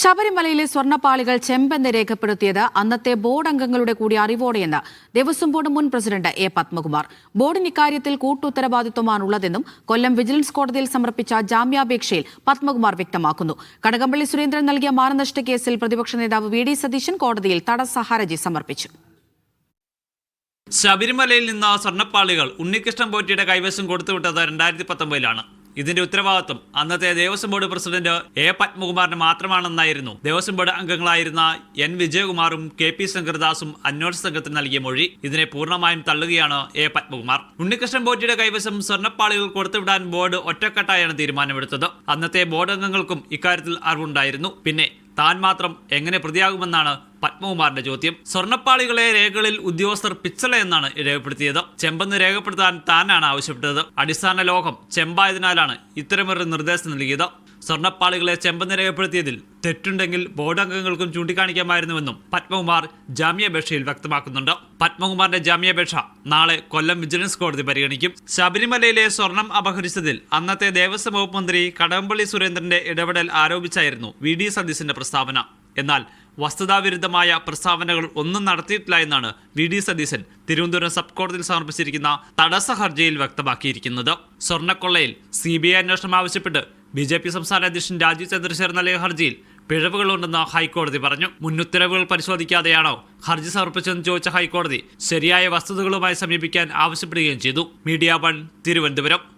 ശബരിമലയിലെ സ്വർണപ്പാളികൾ ചെമ്പെന്ന് രേഖപ്പെടുത്തിയത് അന്നത്തെ ബോർഡ് അംഗങ്ങളുടെ കൂടി അറിവോടെയെന്ന് ദേവസ്വം ബോർഡ് മുൻ പ്രസിഡന്റ് എ പത്മകുമാർ. ബോർഡിന് ഇക്കാര്യത്തിൽ കൂട്ടുത്തരവാദിത്വമാണുള്ളതെന്നും കൊല്ലം വിജിലൻസ് കോടതിയിൽ സമർപ്പിച്ച ജാമ്യാപേക്ഷയിൽ പത്മകുമാർ വ്യക്തമാക്കുന്നു. കടകംപള്ളി സുരേന്ദ്രൻ നൽകിയ മാനനഷ്ട കേസിൽ പ്രതിപക്ഷ നേതാവ് വി ഡി സതീശൻ കോടതിയിൽ തടസ്സ ഹർജി സമർപ്പിച്ചു. ശബരിമലയിൽ നിന്ന് സ്വർണപ്പാളികൾ ഉണ്ണികൃഷ്ണൻ പോറ്റിയുടെ കൈവശം കൊടുത്തുവിട്ടത് രണ്ടായിരത്തി പത്തൊമ്പതിലാണ്. ഇതിന്റെ ഉത്തരവാദിത്വം അന്നത്തെ ദേവസ്വം ബോർഡ് പ്രസിഡന്റ് എ പത്മകുമാറിന് മാത്രമാണെന്നായിരുന്നു. ദേവസ്വം ബോർഡ് അംഗങ്ങളായിരുന്ന എൻ വിജയകുമാറും കെ പി ശങ്കർദാസും അന്വേഷണ സംഘത്തിന് നൽകിയ മൊഴി ഇതിനെ പൂർണമായും തള്ളുകയാണ് എ പത്മകുമാർ. ഉണ്ണികൃഷ്ണൻ ബോർഡിയുടെ കൈവശം സ്വർണപ്പാളികൾ കൊടുത്തുവിടാൻ ബോർഡ് ഒറ്റക്കെട്ടായാണ് തീരുമാനമെടുത്തത്. അന്നത്തെ ബോർഡ് അംഗങ്ങൾക്കും ഇക്കാര്യത്തിൽ അറിവുണ്ടായിരുന്നു. പിന്നെ താൻ മാത്രം എങ്ങനെ പ്രതിയാകുമെന്നാണ് പത്മകുമാറിന്റെ ചോദ്യം. സ്വർണപ്പാളികളെ രേഖകളിൽ ഉദ്യോഗസ്ഥർ പിച്ചള എന്നാണ് രേഖപ്പെടുത്തിയത്. ചെമ്പെന്ന് രേഖപ്പെടുത്താൻ താനാണ് ആവശ്യപ്പെട്ടത്. അടിസ്ഥാന ലോകം ചെമ്പായതിനാലാണ് ഇത്തരമൊരു നിർദ്ദേശം നൽകിയത്. സ്വർണപ്പാളികളെ ചെമ്പെന്ന് രേഖപ്പെടുത്തിയതിൽ തെറ്റുണ്ടെങ്കിൽ ബോർഡ് അംഗങ്ങൾക്കും ചൂണ്ടിക്കാണിക്കാമായിരുന്നുവെന്നും പത്മകുമാർ ജാമ്യാപേക്ഷയിൽ വ്യക്തമാക്കുന്നുണ്ട്. പത്മകുമാറിന്റെ ജാമ്യാപേക്ഷ നാളെ കൊല്ലം വിജിലൻസ് കോടതി പരിഗണിക്കും. ശബരിമലയിലെ സ്വർണം അപഹരിച്ചതിൽ അന്നത്തെ ദേവസ്വം വകുപ്പ് മന്ത്രി കടകംപള്ളി സുരേന്ദ്രന്റെ ഇടപെടൽ ആരോപിച്ചായിരുന്നു വി ഡി സതീശന്റെ പ്രസ്താവന. എന്നാൽ വസ്തുതാവിരുദ്ധമായ പ്രസ്താവനകൾ ഒന്നും നടത്തിയിട്ടില്ല എന്നാണ് V D Satheesan Thiruvananthapuram sub കോടതിയിൽ സമർപ്പിച്ചിരിക്കുന്ന തടസ്സ ഹർജിയിൽ വ്യക്തമാക്കിയിരിക്കുന്നത്. സ്വർണക്കൊള്ളയിൽ സി ബി ഐ അന്വേഷണം ആവശ്യപ്പെട്ട് ബി ജെ പി സംസ്ഥാന അധ്യക്ഷൻ രാജീവ് ചന്ദ്രശേഖർ നൽകിയ ഹർജിയിൽ പിഴവുകളുണ്ടെന്ന് ഹൈക്കോടതി പറഞ്ഞു. മുന്നുത്തരവുകൾ പരിശോധിക്കാതെയാണോ ഹർജി സമർപ്പിച്ചതെന്ന് ചോദിച്ച ഹൈക്കോടതി ശരിയായ വസ്തുതകളുമായി സമീപിക്കാൻ ആവശ്യപ്പെടുകയും ചെയ്തു. Media One Thiruvananthapuram.